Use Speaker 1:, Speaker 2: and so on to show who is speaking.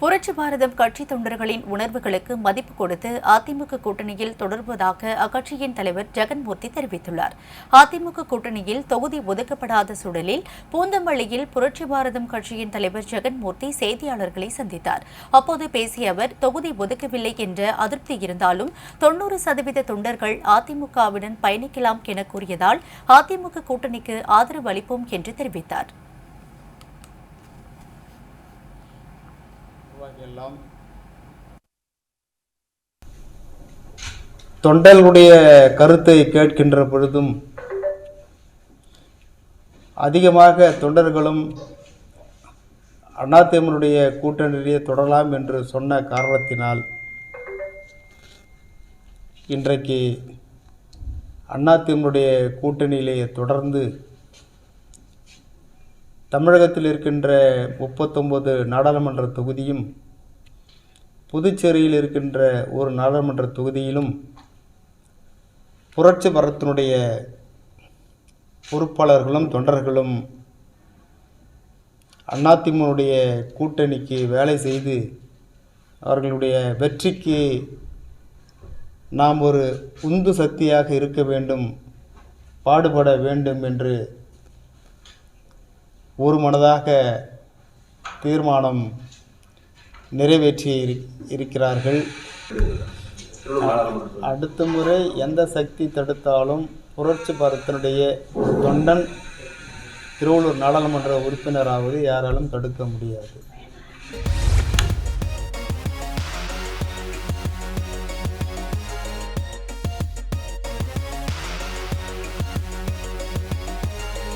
Speaker 1: புரட்சி பாரதம் கட்சி தொண்டர்களின் உணர்வுகளுக்கு மதிப்பு கொடுத்து அதிமுக கூட்டணியில் தொடர்வதாக அக்கட்சியின் தலைவர் ஜெகன்மூர்த்தி தெரிவித்துள்ளார். அதிமுக கூட்டணியில் தொகுதி ஒதுக்கப்படாத சூழலில் பூந்தமல்லியில் புரட்சி பாரதம் கட்சியின் தலைவர் ஜெகன்மூர்த்தி செய்தியாளர்களை சந்தித்தார். அப்போது பேசிய அவர் தொகுதி ஒதுக்கவில்லை என்ற அதிருப்தி இருந்தாலும் தொன்னூறு சதவீத தொண்டர்கள் அதிமுகவுடன் பயணிக்கலாம் என கூறியதால் அதிமுக கூட்டணிக்கு ஆதரவு அளிப்போம் என்று தெரிவித்தார்.
Speaker 2: எல்லாம் தொண்டர்களுடைய கருத்தை கேட்கின்ற பொழுதும் அதிகமாக தொண்டர்களும் அதிமுகவுடைய கூட்டணியிலே தொடரலாம் என்று சொன்ன காரணத்தினால் இன்றைக்கு அதிமுகவுடைய கூட்டணியிலேயே தொடர்ந்து தமிழகத்தில் இருக்கின்ற முப்பத்தொம்பது நாடாளுமன்ற தொகுதியும் புதுச்சேரியில் இருக்கின்ற ஒரு நாடாளுமன்ற தொகுதியிலும் புரட்சி மரத்தினுடைய பொறுப்பாளர்களும் தொண்டர்களும் அதிமுகவுடைய கூட்டணிக்கு வேலை செய்து அவர்களுடைய வெற்றிக்கு நாம் ஒரு உந்து சக்தியாக இருக்க வேண்டும் பாடுபட வேண்டும் என்று ஒரு மனதாக தீர்மானம் நிறைவேற்றி இருக்கிறார்கள். அடுத்த முறை எந்த சக்தி தடுத்தாலும் புரட்சி பாரத்தினுடைய தொண்டன் திருவள்ளூர் நாடாளுமன்ற உறுப்பினராவது யாராலும் தடுக்க முடியாது.